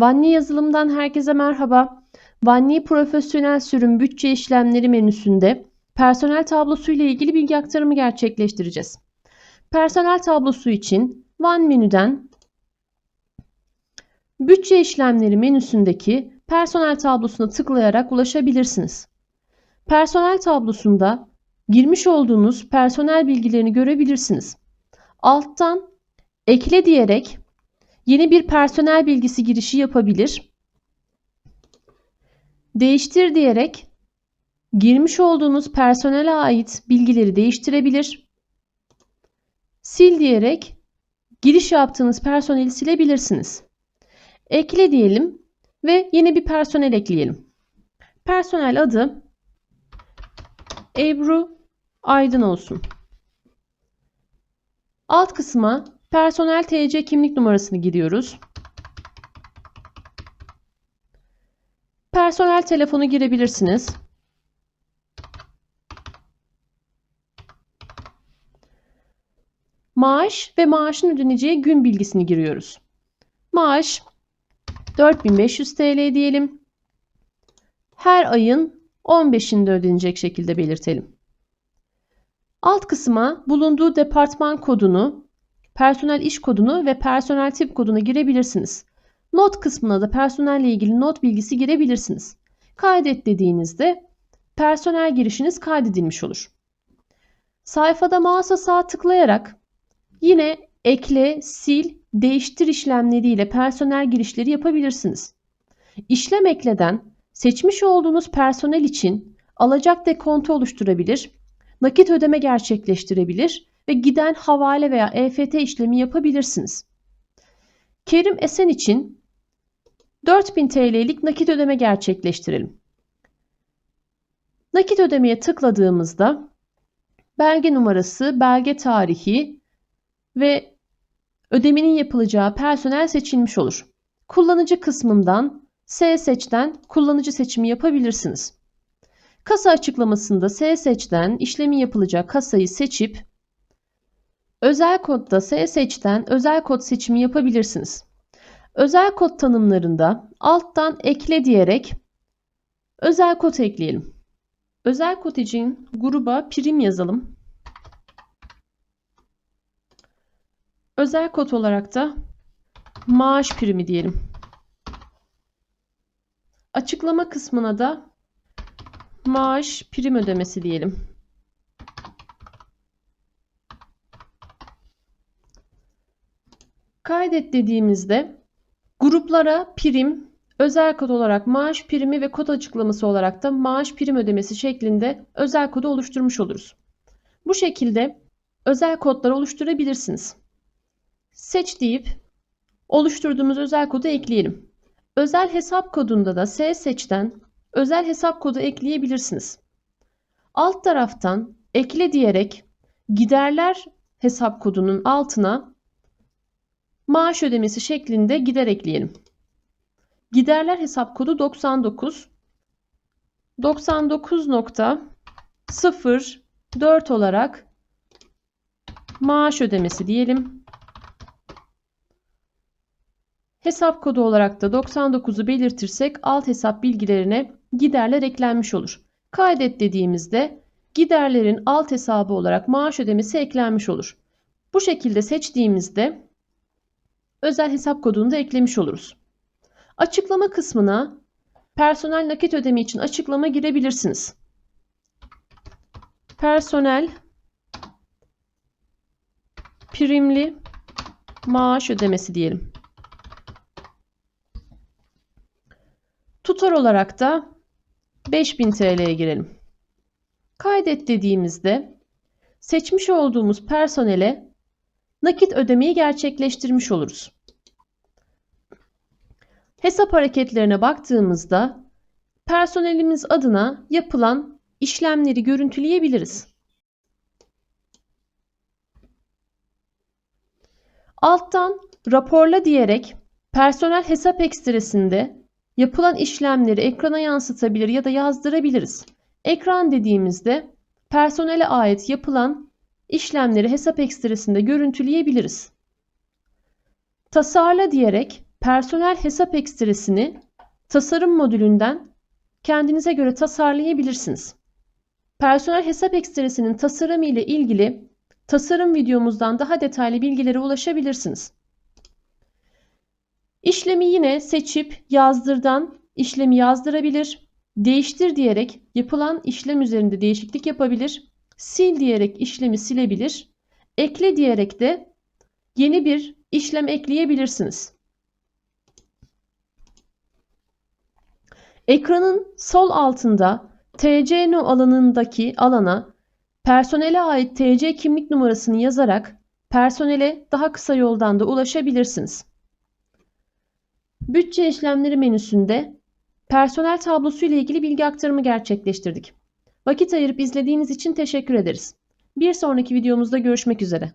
Vanni yazılımdan herkese merhaba. Vanni Profesyonel Sürüm Bütçe İşlemleri menüsünde personel tablosu ile ilgili bilgi aktarımı gerçekleştireceğiz. Personel tablosu için Van menüden Bütçe İşlemleri menüsündeki personel tablosuna tıklayarak ulaşabilirsiniz. Personel tablosunda girmiş olduğunuz personel bilgilerini görebilirsiniz. Alttan ekle diyerek yeni bir personel bilgisi girişi yapabilir. Değiştir diyerek girmiş olduğunuz personele ait bilgileri değiştirebilir. Sil diyerek giriş yaptığınız personeli silebilirsiniz. Ekle diyelim ve yeni bir personel ekleyelim. Personel adı Ebru Aydın olsun. Alt kısma personel TC kimlik numarasını giriyoruz. Personel telefonu girebilirsiniz. Maaş ve maaşın ödeneceği gün bilgisini giriyoruz. Maaş 4500 TL diyelim. Her ayın 15'inde ödenecek şekilde belirtelim. Alt kısma bulunduğu departman kodunu, personel iş kodunu ve personel tip kodunu girebilirsiniz. Not kısmına da personelle ilgili not bilgisi girebilirsiniz. Kaydet dediğinizde personel girişiniz kaydedilmiş olur. Sayfada mouse'a sağ tıklayarak yine ekle, sil, değiştir işlemleriyle personel girişleri yapabilirsiniz. İşlem ekleden seçmiş olduğunuz personel için alacak dekontu oluşturabilir, nakit ödeme gerçekleştirebilir ve giden havale veya EFT işlemi yapabilirsiniz. Kerim Esen için 4000 TL'lik nakit ödeme gerçekleştirelim. Nakit ödemeye tıkladığımızda belge numarası, belge tarihi ve ödemenin yapılacağı personel seçilmiş olur. Kullanıcı kısmından S seçten kullanıcı seçimi yapabilirsiniz. Kasa açıklamasında S seçten işlemi yapılacak kasayı seçip özel kodda S seçten özel kod seçimi yapabilirsiniz. Özel kod tanımlarında alttan ekle diyerek özel kod ekleyelim. Özel kod için gruba prim yazalım. Özel kod olarak da maaş primi diyelim. Açıklama kısmına da maaş prim ödemesi diyelim. Kaydet dediğimizde gruplara prim, özel kod olarak maaş primi ve kod açıklaması olarak da maaş prim ödemesi şeklinde özel kodu oluşturmuş oluruz. Bu şekilde özel kodlar oluşturabilirsiniz. Seç deyip oluşturduğumuz özel kodu ekleyelim. Özel hesap kodunda da S seçten özel hesap kodu ekleyebilirsiniz. Alt taraftan ekle diyerek giderler hesap kodunun altına maaş ödemesi şeklinde gider ekleyelim. Giderler hesap kodu 99 99.04 olarak maaş ödemesi diyelim. Hesap kodu olarak da 99'u belirtirsek alt hesap bilgilerine giderler eklenmiş olur. Kaydet dediğimizde giderlerin alt hesabı olarak maaş ödemesi eklenmiş olur. Bu şekilde seçtiğimizde özel hesap kodunu da eklemiş oluruz. Açıklama kısmına personel nakit ödeme için açıklama girebilirsiniz. Personel primli maaş ödemesi diyelim. Tutar olarak da 5000 TL'ye girelim. Kaydet dediğimizde seçmiş olduğumuz personele nakit ödemeyi gerçekleştirmiş oluruz. Hesap hareketlerine baktığımızda personelimiz adına yapılan işlemleri görüntüleyebiliriz. Alttan raporla diyerek personel hesap ekstresinde yapılan işlemleri ekrana yansıtabilir ya da yazdırabiliriz. Ekran dediğimizde personele ait yapılan işlemleri hesap ekstresinde görüntüleyebiliriz. Tasarla diyerek personel hesap ekstresini tasarım modülünden kendinize göre tasarlayabilirsiniz. Personel hesap ekstresinin tasarımı ile ilgili tasarım videomuzdan daha detaylı bilgilere ulaşabilirsiniz. İşlemi yine seçip yazdırdan işlemi yazdırabilir, değiştir diyerek yapılan işlem üzerinde değişiklik yapabilir, sil diyerek işlemi silebilir, ekle diyerek de yeni bir işlem ekleyebilirsiniz. Ekranın sol altında TC alanındaki alana personele ait TC kimlik numarasını yazarak personele daha kısa yoldan da ulaşabilirsiniz. Bütçe işlemleri menüsünde personel tablosu ile ilgili bilgi aktarımı gerçekleştirdik. Vakit ayırıp izlediğiniz için teşekkür ederiz. Bir sonraki videomuzda görüşmek üzere.